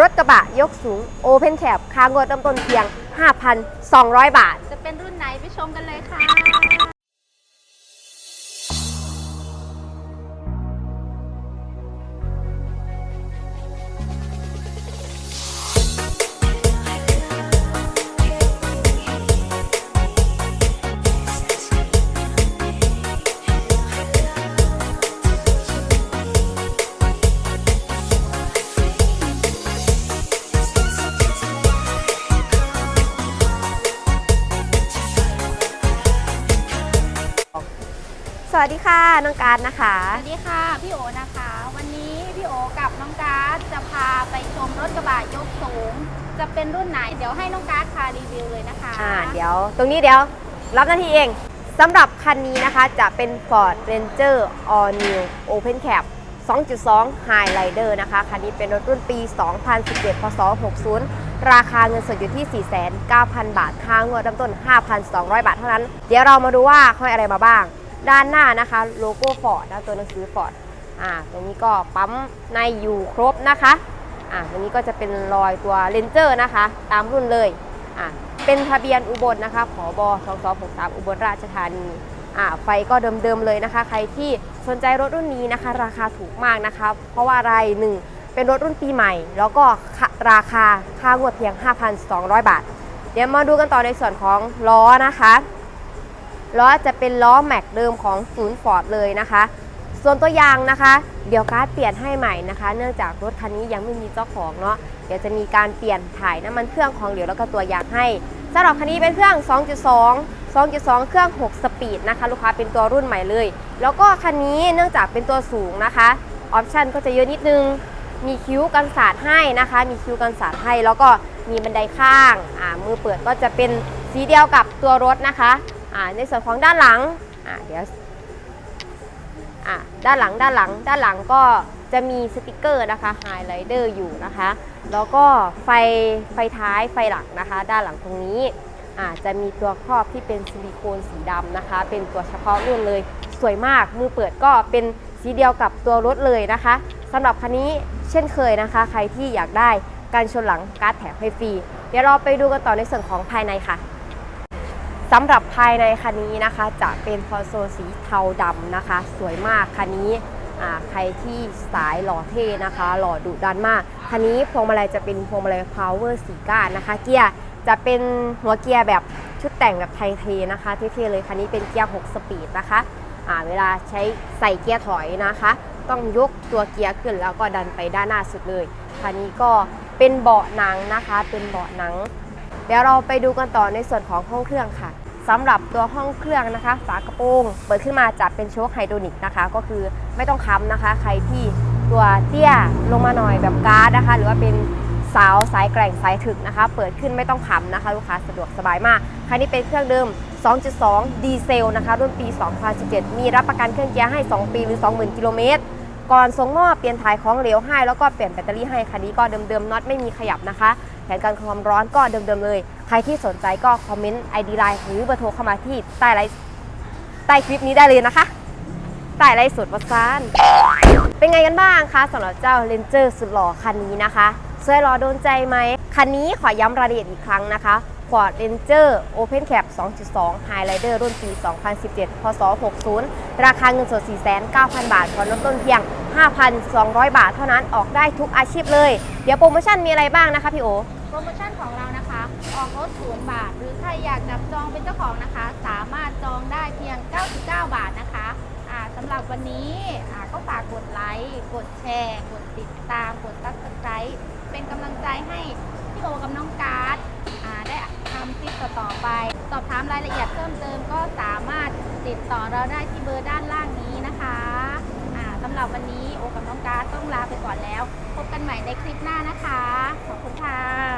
รถกระบะยกสูง Open Cab ค่างวดเริ่มต้นเพียง 5,200 บาท จะเป็นรุ่นไหนไปชมกันเลยค่ะ สวัสดีค่ะน้องการนะคะ สวัสดีค่ะพี่โอนะคะ วันนี้พี่โอกับน้องการ์ดจะพาไปชมรถกระบะยกสูง จะเป็นรุ่นไหนเดี๋ยวให้น้องการ์ดพารีวิวเลยนะคะอ่าเดี๋ยวตรงนี้เดี๋ยวรับหน้าที่เองสำหรับคันนี้นะคะจะเป็น Ford Ranger All New Open Cab 2.2 Highlander นะคะ คันนี้เป็นรถรุ่นปี 2017 พศ 60 ราคาเงินสดอยู่ที่ 4,900บาท ค่างวดเริ่มต้น 5,200 บาทเท่านั้น เดี๋ยวเรามาดูว่าเขาให้อะไรมาบ้าง ด้านหน้านะคะโลโก้ Ford นะตัวหนังสือ Ford อ่าตรงนี้ก็ปั๊มในอยู่ครบนะคะอะตรงนี้ก็จะเป็นรอยตัวเลนเจอร์นะคะ ตามรุ่นเลยอะเป็นทะเบียนอุบลนะคะผบ2263 อุบลราชธานีอะไฟก็เดิมๆเลยนะคะ ใครที่สนใจรถรุ่นนี้นะคะ ราคาถูกมากนะคะ เพราะว่าอะไรหนึ่งเป็นรถรุ่นปีใหม่ แล้วก็ราคาค่างวดเพียง 5,200 บาท เดี๋ยวมาดูกันต่อในส่วนของล้อนะคะ ล้อจะเป็นล้อแม็กเดิมของศูนย์ฟอร์ดเลยนะคะ ส่วนตัวยางนะคะ เดี๋ยวการ์ดเปลี่ยนให้ใหม่นะคะ เนื่องจากรถคันนี้ยังไม่มีเจ้าของเนาะเดี๋ยวจะมีการเปลี่ยนถ่ายน้ำมันเครื่องของเหลวแล้วก็ตัวยางให้สำหรับคันนี้เป็นเครื่อง 2.2 2.2 เครื่อง 6 สปีดนะคะ ลูกค้าเป็นตัวรุ่นใหม่เลย แล้วก็คันนี้เนื่องจากเป็นตัวสูงนะคะ ออปชันก็จะเยอะนิดนึง มีคิ้วกันสาดให้นะคะ มีคิ้วกันสาดให้ แล้วก็มีบันไดข้าง อ่า มือเปิดก็จะเป็นสีเดียวกับตัวรถนะคะ ในส่วนของด้านหลังเดี๋ยวด้านหลังด้านหลังด้านหลังก็จะมีสติกเกอร์นะคะไฮไลเดอร์อยู่นะคะ แล้วก็ไฟไฟท้ายไฟหลังนะคะ ด้านหลังตรงนี้อะจะมีตัวครอบที่เป็นซิลิโคนสีดำนะคะ เป็นตัวเฉพาะรุ่นเลยสวยมากมือเปิดก็เป็นสีเดียวกับตัวรถเลยนะคะสำหรับคันนี้เช่นเคยนะคะ ใครที่อยากได้การชนหลังการ์ดแถมให้ฟรี เดี๋ยวเราไปดูกันต่อในส่วนของภายในค่ะ สำหรับภายในคันนี้นะคะ จะเป็นคอนโซลสีเทาดำนะคะ สวยมากคันนี้ใครที่สายหล่อเท่นะคะ หล่อดุดันมากคันนี้พวงมาลัยจะเป็นพวงมาลัย power สีก้านนะคะ เกียร์จะเป็นหัวเกียร์แบบชุดแต่งแบบไทยเทนะคะเท่ๆเลยคันนี้เป็นเกียร์ 6 สปีดนะคะเวลาใช้ใส่เกียร์ถอยนะคะ ต้องยกตัวเกียร์ขึ้นแล้วก็ดันไปด้านหน้าสุดเลยคันนี้ก็เป็นเบาะหนังนะคะ เป็นเบาะหนัง เดี๋ยวเราไปดูกันต่อในส่วนของห้องเครื่องค่ะ สำหรับตัวห้องเครื่องนะคะ ฝากระโปรงเปิดขึ้นมาจะเป็นโชคไฮดรอลิกนะคะ ก็คือไม่ต้องค้ำนะคะ ใครที่ตัวเตี้ยลงมาหน่อยแบบการ์ดนะคะ หรือว่าเป็นสาวสายแกร่งสายถึกนะคะ เปิดขึ้นไม่ต้องค้ำนะคะ ลูกค้าสะดวกสบายมากคันนี้เป็นเครื่องเดิม 2.2 ดีเซลนะคะรุ่นปี 2017 มีรับประกันเครื่องเกียร์ให้ 2 ปีหรือ 20,000 กิโลเมตรก่อนส่งมอบเปลี่ยนถ่ายของเหลวให้ แล้วก็เปลี่ยนแบตเตอรี่ให้คันนี้ก็เดิมๆน็อตไม่มีขยับนะคะ นการความร้อนก็เดิมๆเลย ใครที่สนใจก็คอมเมนต์ ID Line หรือเบอร์โทรเข้ามาที่ใต้ไลฟ์ใต้คลิปนี้ได้เลยนะคะใต้ไลฟ์สดวัดซานเป็นไงกันบ้างคะสำหรับเจ้า Ranger สุดหล่อคันนี้นะคะสวยหล่อโดนใจไหมคันนี้ขอย้ำรายละเอียดอีกครั้งนะคะ Ford Ranger Open Cab 2.2 Highlander รุ่นปี 2017 พศ 60 ราคาเงินสด 4,900 บาทผ่อนเริ่มต้นเพียง 5,200 บาทเท่านั้นออกได้ทุกอาชีพเลย เดี๋ยวโปรโมชั่นมีอะไรบ้างนะคะพี่โอ โปรโมชั่นของเรานะคะ ออกรถศูนย์บาท หรือใครอยากจับจองเป็นเจ้าของนะคะ สามารถจองได้เพียง 99 บาทนะคะอ่าสำหรับวันนี้อ่าก็ฝากกดไลค์กดแชร์ กดติดตาม กดซับสไครต์เป็นกำลังใจให้พี่โอกับน้องการ์ดอ่าได้ทำคลิปต่อไป สอบถามรายละเอียดเพิ่มเติมก็สามารถติดต่อเราได้ที่เบอร์ด้านล่างนี้นะคะอ่าสำหรับวันนี้โอกับน้องการ์ดต้องลาไปก่อนแล้ว พบกันใหม่ในคลิปหน้านะคะ ขอบคุณค่ะ